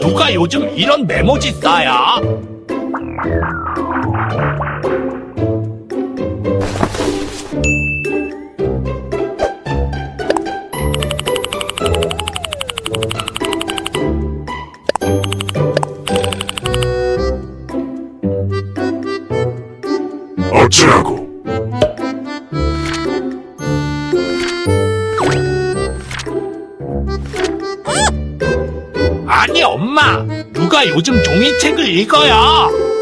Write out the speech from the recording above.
누가 요즘 이런 메모지 싸야? 어쩌라고? 아니 엄마, 누가 요즘 종이책을 읽어요?